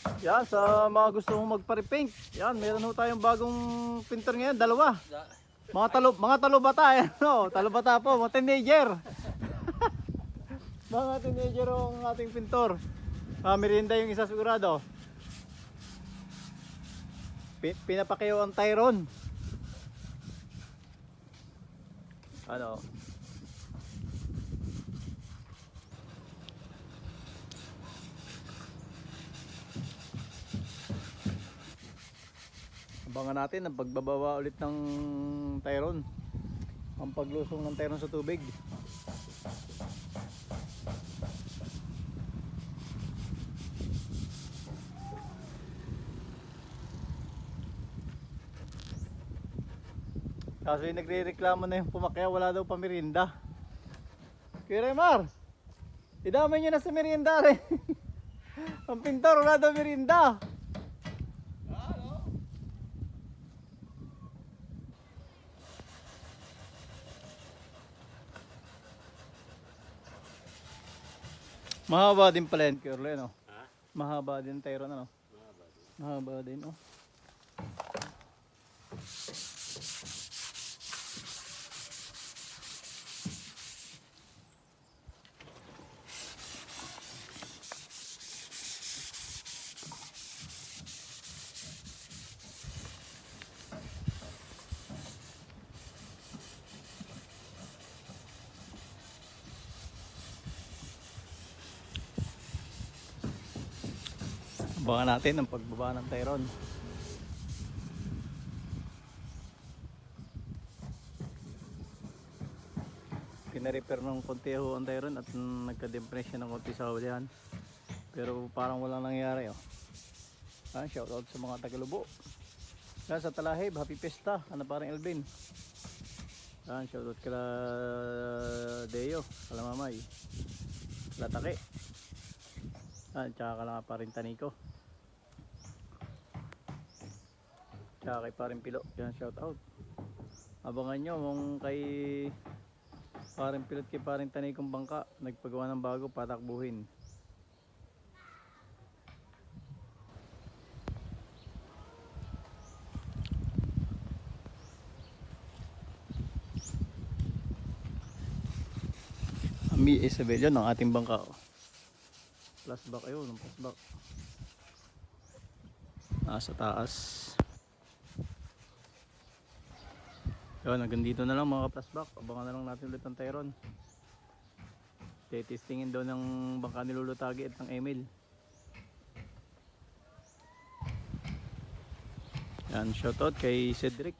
Yan, sa mga gusto mong magpa-repaint. Yan, meron ho tayong bagong pintor ngayon, dalawa. Mga talo, mga talubata, eh, no? Talubata po, mga teenager. mga teenager ang ating pintor. Ah, merienda yung isa sigurado. Pi- pinapakiyo ang Tyron. Ano? Abangan natin ang pagbabawa ulit ng Tyron. Ang paglusong ng Tyron sa tubig. Kaso yung nagre-reklamo na yung pumakya, wala daw pamirinda. Kuya Remar, idamay nyo na sa merienda rin. ang pintor, wala daw merienda. Mahaba din pala yan, Curly, no? Ha? Mahaba din tayo ano? Mahaba din, oh. Abangan natin ang pagbaba ng Tyron. Pinarepair ng konti ho ang Tyron at nagka-depression ng konti sa hulihan. Pero parang walang nangyari oh. Ah, shout out sa mga Tagalubo. Yan sa Talahib, Happy Pesta, ano parang Elvin. Yan, shout out kala Deo, kala Mamay. Kala Take. Ah, tsaka pa rin Taniko. Tsaka kay paring Pilo. Yan, shout out. Abangan nyo kung kay paring Pilot kay paring Tanikong Bangka. Nagpagawa ng bago, patakbuhin. Ami Isabel yun ang ating bangka. oh. Plus back ayun, plus back. Nasa taas. Yun, hanggang dito na lang mga ka-plusback. Abangan na lang natin ulit ang Tyron. Testingin daw ng bangka ni at ng Emil. Yan, shoutout kay Cedric.